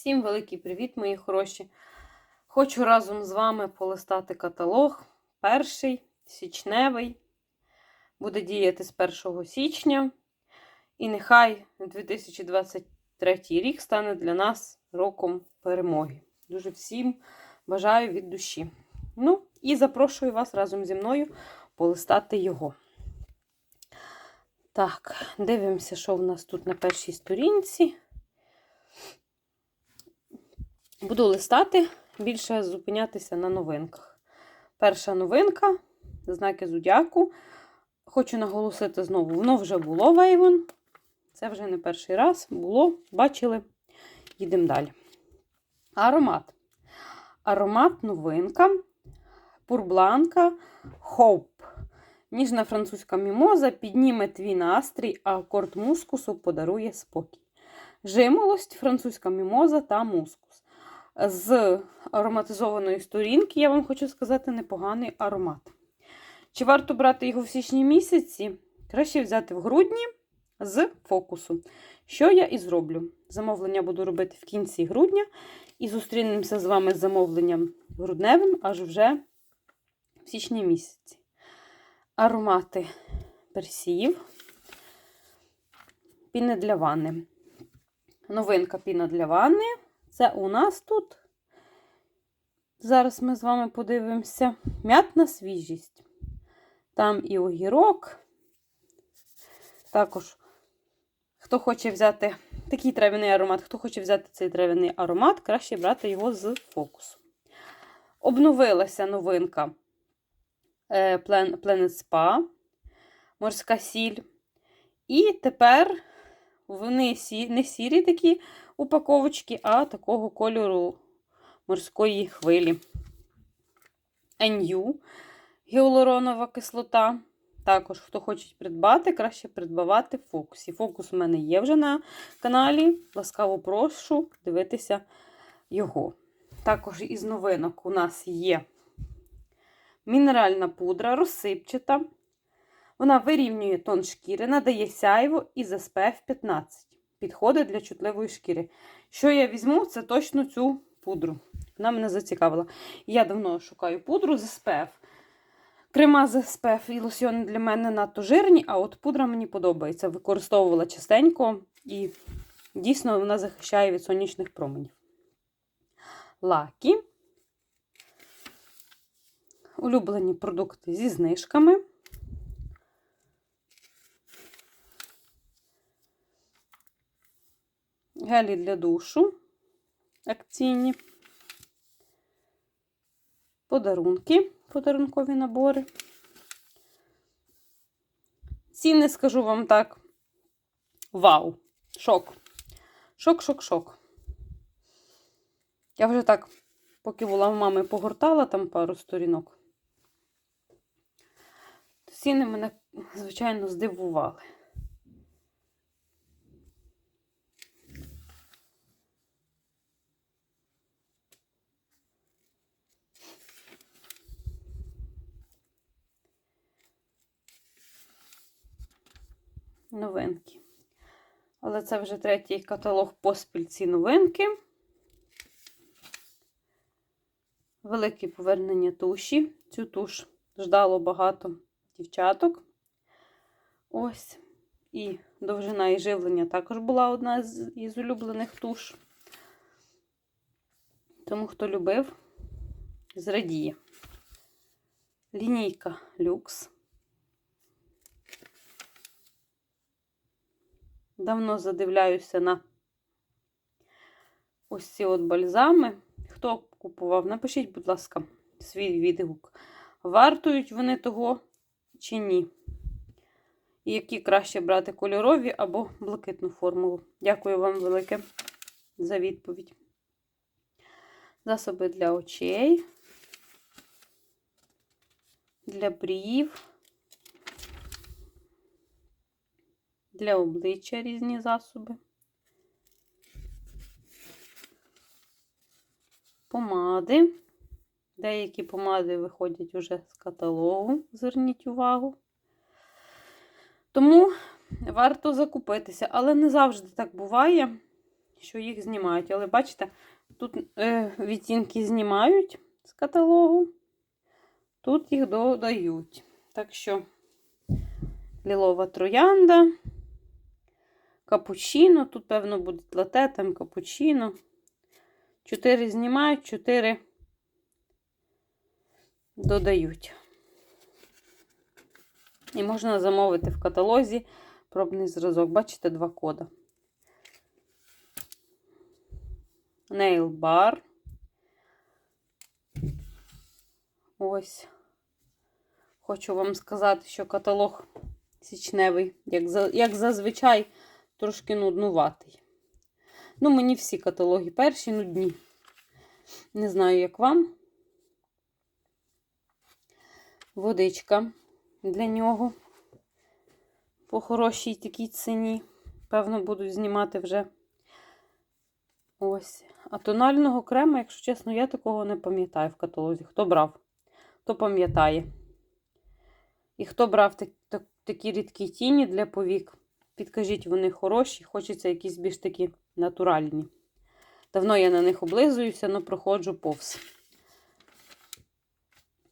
Всім великий привіт, мої хороші. Хочу разом з вами полистати каталог. Перший січневий. Буде діяти з 1 січня. І нехай 2023 рік стане для нас роком перемоги. Дуже всім бажаю від душі. Ну, і запрошую вас разом зі мною полистати його. Так, дивимося, що в нас тут на першій сторінці. Буду листати, більше зупинятися на новинках. Перша новинка знаки зодіаку. Хочу наголосити знову: воно вже було Вейвон. Це вже не перший раз. Було, бачили. Їдемо далі. Аромат. Аромат новинка. Пурбланка Hope. Ніжна французька мімоза підніме твій настрій, а акорд мускусу подарує спокій. Жимолость, французька мімоза та мускус. З ароматизованої сторінки, я вам хочу сказати, непоганий аромат. Чи варто брати його в січні місяці? Краще взяти в грудні з фокусу. Що я і зроблю. Замовлення буду робити в кінці грудня. І зустрінемося з вами з замовленням грудневим аж вже в січні місяці. Аромати персіїв. Піни для ванни. Новинка піна для ванни. Це у нас тут. Зараз ми з вами подивимося. М'ятна свіжість. Там і огірок. Також, хто хоче взяти такий трав'яний аромат, хто хоче взяти цей трав'яний аромат, краще брати його з фокусу. Обновилася новинка Planet Spa, морська сіль. І тепер вони не сірі такі упаковочки, а такого кольору морської хвилі. NU гіалуронова кислота. Також, хто хоче придбати, краще придбавати в фокусі. Фокус у мене є вже на каналі. Ласкаво прошу дивитися його. Також із новинок у нас є мінеральна пудра, розсипчата. Вона вирівнює тон шкіри, надає сяйво із SPF 15. Підходить для чутливої шкіри. Що я візьму, це точно цю пудру. Вона мене зацікавила. Я давно шукаю пудру з SPF. Крема з SPF і лосьони для мене надто жирні, а от пудра мені подобається. Використовувала частенько і дійсно вона захищає від сонячних променів. Лакі. Улюблені продукти зі знижками. Гелі для душу. Акційні. Подарунки, подарункові набори. Ціни, скажу вам так. Вау! Шок. Шок, шок, шок. Я вже так, поки була в мами, погортала там пару сторінок. Ціни мене, звичайно, здивували. Новинки. Але це вже третій каталог поспіль ці новинки. Велике повернення туші. Цю туш ждало багато дівчаток. Ось. І довжина і живлення також була одна із улюблених туш. Тому, хто любив, зрадіє. Лінійка люкс. Давно задивляюся на ось ці от бальзами. Хто купував, напишіть, будь ласка, свій відгук. Вартують вони того чи ні? І які краще брати кольорові або блакитну формулу. Дякую вам велике за відповідь. Засоби для очей, для брів. Для обличчя різні засоби. Помади. Деякі помади виходять уже з каталогу, зверніть увагу. Тому варто закупитися, але не завжди так буває, що їх знімають. Але бачите, тут е, відтінки знімають з каталогу, тут їх додають. Так що лілова троянда, капучино. Тут, певно, буде лате, там капучино. Чотири знімають, чотири додають. І можна замовити в каталозі пробний зразок. Бачите, два кода. Nail Bar. Ось. Хочу вам сказати, що каталог січневий, як, як зазвичай, трошки нуднуватий. Ну, мені всі каталоги перші нудні. Не знаю, як вам. Водичка для нього по хорошій такій ціні. Певно, буду знімати вже ось. А тонального крема, якщо чесно, я такого не пам'ятаю в каталозі. Хто брав, то пам'ятає. І хто брав так, так, такі рідкі тіні для повік, підкажіть, вони хороші, хочеться якісь більш такі натуральні. Давно я на них облизуюся, але проходжу повз.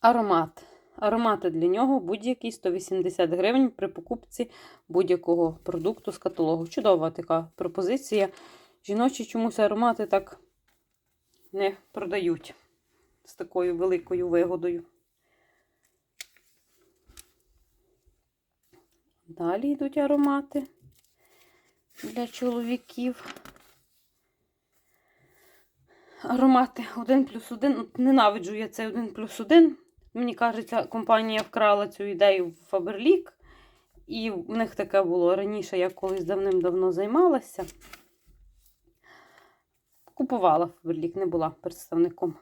Аромат. Аромати для нього будь-який 180 гривень при покупці будь-якого продукту з каталогу. Чудова така пропозиція. Жіночі чомусь аромати так не продають з такою великою вигодою. Далі йдуть аромати для чоловіків. Аромати 1 плюс 1. Ненавиджу я цей 1 плюс 1. Мені кажеться, компанія вкрала цю ідею в Фаберлік. І в них таке було раніше, я колись давним-давно займалася. Купувала Фаберлік, не була представником.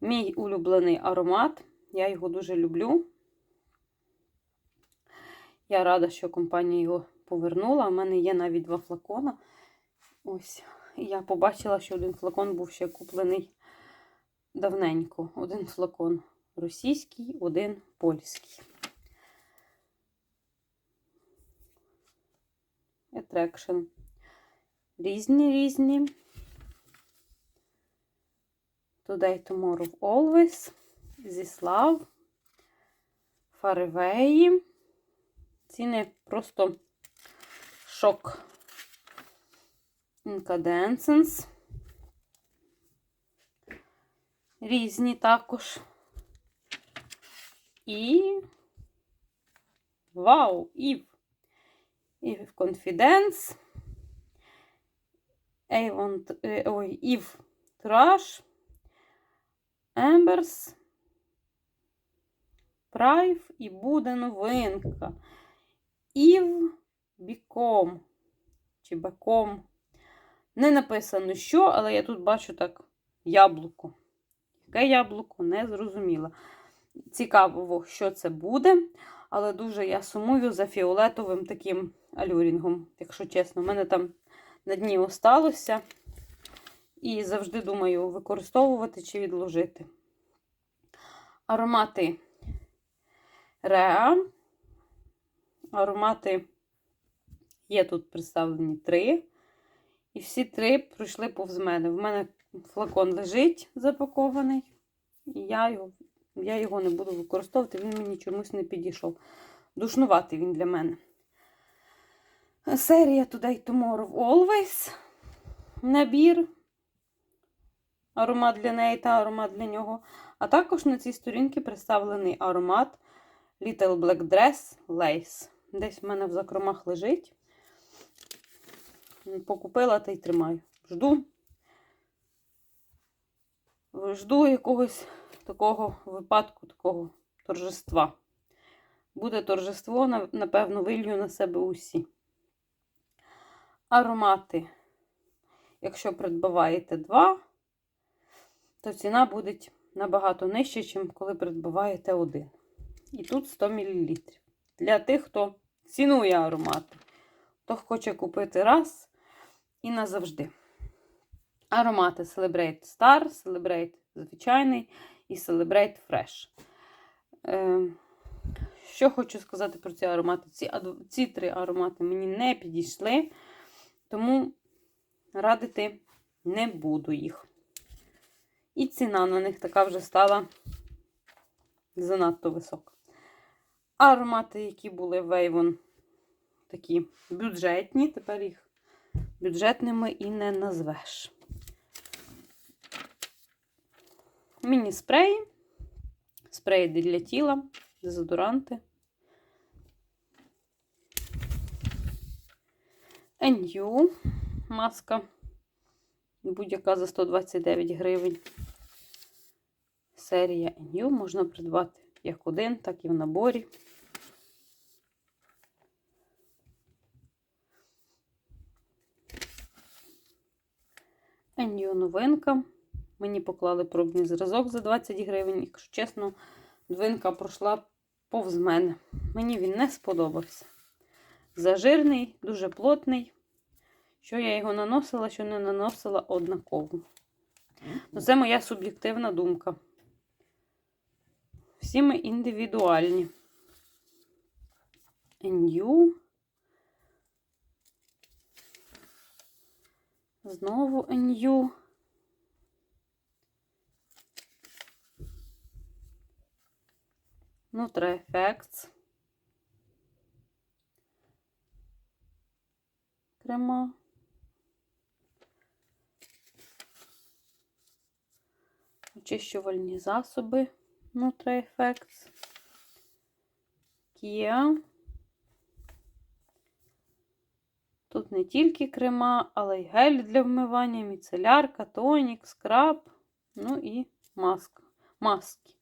Мій улюблений аромат. Я його дуже люблю. Я рада, що компанія його повернула. У мене є навіть два флакона. Ось. Я побачила, що один флакон був ще куплений давненько. Один флакон російський, один польський. Attraction. Різні різні. Today, Tomorrow, Always. This Love. Ціни просто шок. Incandescence. Різні також. І. Вау! Ів! Ів Confidence. Avon, е, ой, Ів Trash. Embers. Прайв і буде новинка. Ів Біком. Чи Беком. Не написано що, але я тут бачу так яблуко. Яке яблуко, не зрозуміла. Цікаво, що це буде. Але дуже я сумую за фіолетовим таким алюрінгом, якщо чесно. У мене там на дні осталося. І завжди думаю, використовувати чи відложити. Аромати Реа. Аромати є тут представлені три. І всі три пройшли повз мене. В мене флакон лежить запакований, і я його я його не буду використовувати, він мені чомусь не підійшов. Душнуватий він для мене. Серія Today Tomorrow Always. Набір. Аромат для неї та аромат для нього. А також на цій сторінці представлений аромат Little Black Dress Lace. Десь в мене в закромах лежить. Покупила та й тримаю. Жду. Жду якогось такого випадку, такого торжества. Буде торжество, напевно, вилью на себе усі. Аромати, якщо придбаваєте два, то ціна буде набагато нижча, ніж коли придбаваєте один. І тут 100 мл. Для тих, хто цінує аромати, хто хоче купити раз і назавжди. Аромати Celebrate Star, Celebrate звичайний і Celebrate Fresh. Е, що хочу сказати про ці аромати? Ці, ці три аромати мені не підійшли, тому радити не буду їх. І ціна на них така вже стала занадто висока. Аромати, які були в Avon, такі бюджетні, тепер їх бюджетними і не назвеш. Міні-спреї, спреї для тіла, дезодоранти. NU маска. Будь-яка за 129 гривень. Серія NU можна придбати як один, так і в наборі. NU новинка. Мені поклали пробний зразок за 20 гривень. Якщо чесно, новинка пройшла повз мене. Мені він не сподобався. Зажирний, дуже плотний. Що я його наносила, що не наносила однаково. Ну, це моя суб'єктивна думка. Всі ми індивідуальні. NU. Знову NU. Nutri Effects. Крема. Очищувальні засоби Nutri Effects. Kia. Тут не тільки крема, але й гель для вмивання, міцелярка, тонік, скраб, ну і маска. маски.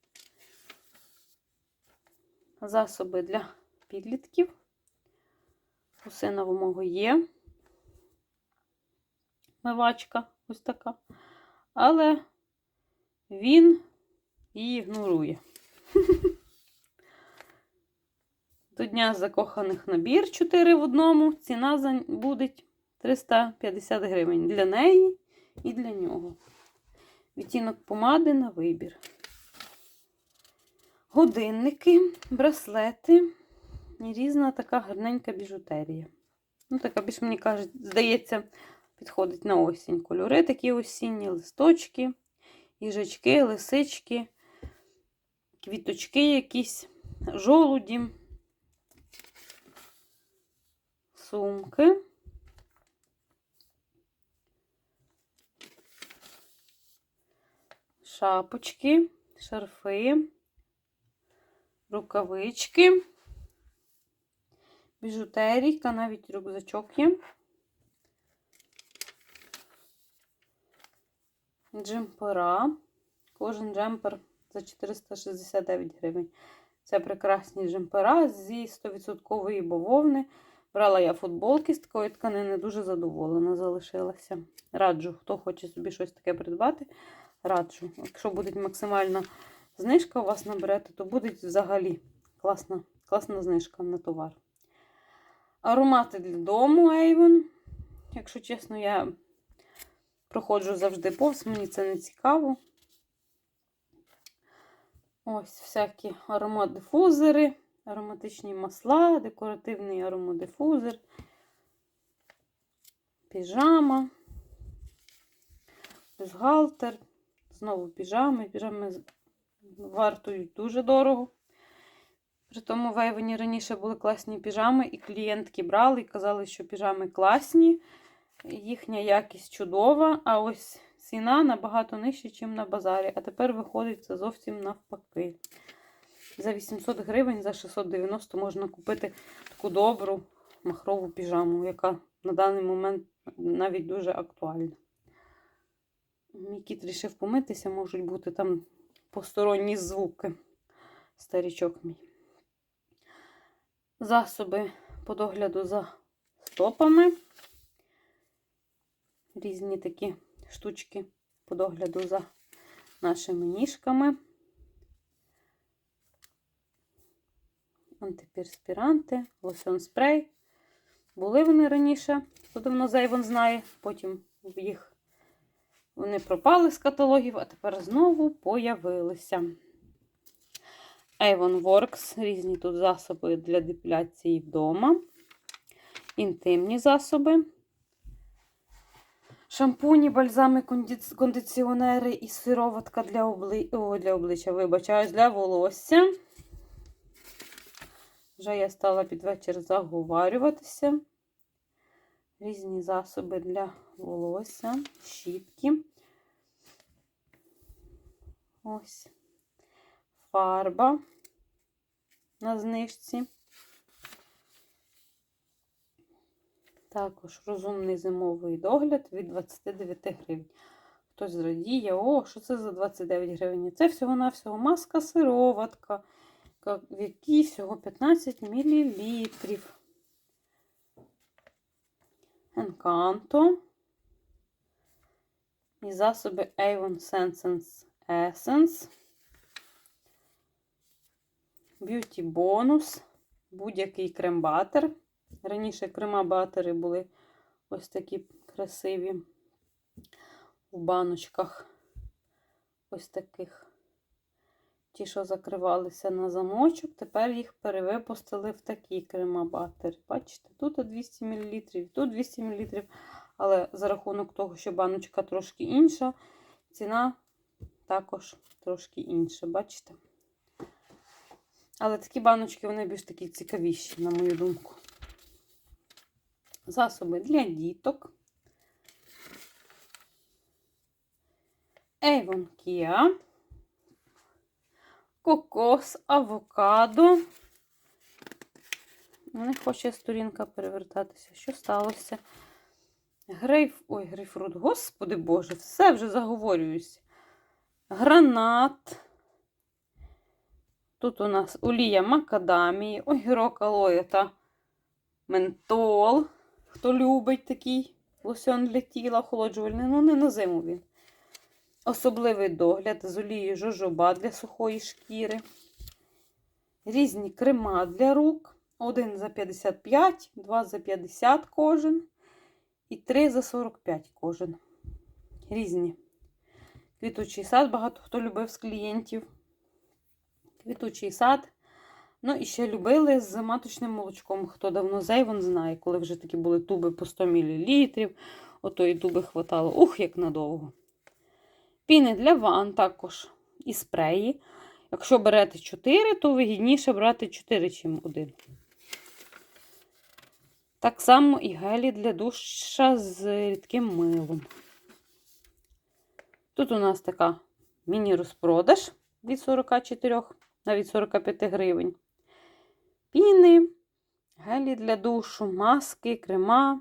Засоби для підлітків. У сина в мого є мивачка ось така. Але він її ігнорує. До Дня закоханих набір 4 в одному. Ціна буде 350 гривень для неї і для нього. Відтінок помади на вибір. Годинники, браслети і різна така гарненька біжутерія. Ну, така більш, мені кажуть, здається, підходить на осінь. Кольори такі осінні, листочки, їжачки, лисички, квіточки якісь, жолуді, сумки. Шапочки, шарфи, рукавички, біжутерійка, навіть рюкзачок є. Джемпера. Кожен джемпер за 469 гривень. Це прекрасні джемпера зі 100% бавовни. Брала я футболки з такої тканини, дуже задоволена залишилася. Раджу, хто хоче собі щось таке придбати, раджу. Якщо буде максимальна знижка у вас наберете, то буде взагалі класна, класна знижка на товар. Аромати для дому Avon. Якщо чесно, я проходжу завжди повз, мені це не цікаво. Ось всякі аромадифузори, ароматичні масла, декоративний аромадифузор, піжама, бюстгальтер, знову піжами. Піжами вартують дуже дорого. При тому в Ейвені раніше були класні піжами, і клієнтки брали і казали, що піжами класні, їхня якість чудова, а ось ціна набагато нижча, ніж на базарі. А тепер виходить це зовсім навпаки. За 800 гривень, за 690 можна купити таку добру махрову піжаму, яка на даний момент навіть дуже актуальна. Мій кіт рішив помитися, можуть бути там посторонні звуки. Старічок мій. Засоби по догляду за стопами. Різні такі штучки по догляду за нашими ніжками. Антиперспіранти, лосьон спрей. Були вони раніше, хто давно Зайвон знає, потім їх вони пропали з каталогів, а тепер знову появилися. Avon Works, різні тут засоби для депіляції вдома, інтимні засоби. Шампуні, бальзами, кондиціонери і сироватка для, обли... О, для обличчя, вибачаюсь, для волосся. Вже я стала під вечір заговарюватися. Різні засоби для волосся, щітки. Ось фарба на знижці. Також розумний зимовий догляд від 29 гривень. Хтось зрадіє, о, що це за 29 гривень? Це всього-навсього маска сироватка, ка- в якій всього 15 мл. Encanto. І засоби Avon Sense Essence. Beauty Bonus. Будь-який крем-батер. Раніше крема-батери були ось такі красиві у баночках. Ось таких. Ті, що закривалися на замочок, тепер їх перевипустили в такі крема-батери. Бачите, тут 200 мл, тут 200 мл. Але за рахунок того, що баночка трошки інша, ціна також трошки інша, бачите? Але такі баночки, вони більш такі цікавіші, на мою думку. Засоби для діток. Avon Kia. Кокос, авокадо. Не хоче сторінка перевертатися. Що сталося? Грейф... Ой, грейпфрут, господи Боже, все вже заговорююсь. Гранат. Тут у нас олія макадамії, огірок алоє та ментол. Хто любить такий лосьон для тіла охолоджувальний, ну не на зиму він. Особливий догляд з олією жожоба для сухої шкіри. Різні крема для рук. Один за 55, два за 50 кожен. І три за 45 кожен. Різні. Квітучий сад, багато хто любив з клієнтів. Квітучий сад. Ну, і ще любили з маточним молочком. Хто давно зейвон знає, коли вже такі були туби по 100 мл. Отої туби хватало. Ух, як надовго. Піни для ван також і спреї. Якщо берете 4, то вигідніше брати 4, чим 1. Так само і гелі для душа з рідким милом. Тут у нас така міні-розпродаж від 44, навіть 45 гривень. Піни, гелі для душу, маски, крема,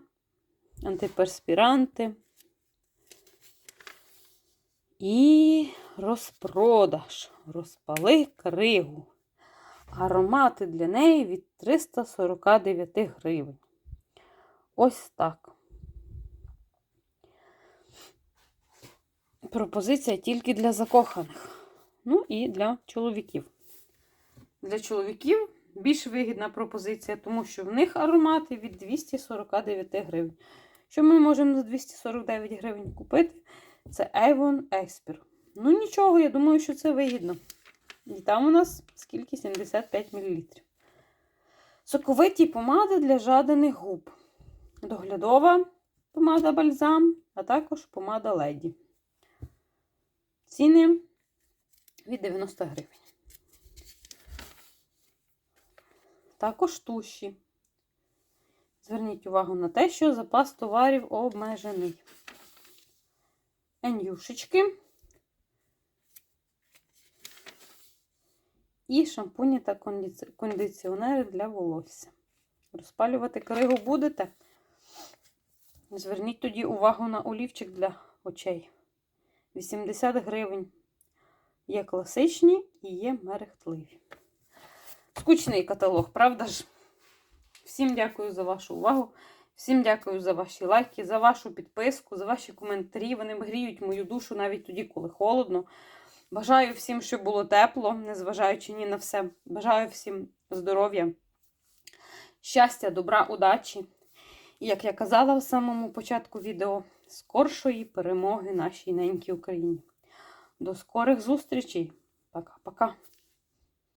антиперспіранти. І розпродаж. Розпали кригу. Аромати для неї від 349 гривень. Ось так. Пропозиція тільки для закоханих. Ну і для чоловіків. Для чоловіків більш вигідна пропозиція, тому що в них аромати від 249 гривень. Що ми можемо за 249 гривень купити? Це Avon Expert. Ну, нічого, я думаю, що це вигідно. І там у нас скільки? 75 мл. Соковиті помади для жаданих губ. Доглядова помада бальзам, а також помада леді. Ціни від 90 гривень. Також туші. Зверніть увагу на те, що запас товарів обмежений. Енюшечки. І шампуні та кондиціонери для волосся. Розпалювати кригу будете? Зверніть тоді увагу на олівчик для очей. 80 гривень. Є класичні і є мерехтливі. Скучний каталог, правда ж? Всім дякую за вашу увагу. Всім дякую за ваші лайки, за вашу підписку, за ваші коментарі. Вони гріють мою душу навіть тоді, коли холодно. Бажаю всім, щоб було тепло, незважаючи ні на все. Бажаю всім здоров'я, щастя, добра, удачі. І як я казала в самому початку відео, скоршої перемоги нашій ненькій Україні. До скорих зустрічей. Пока-пока.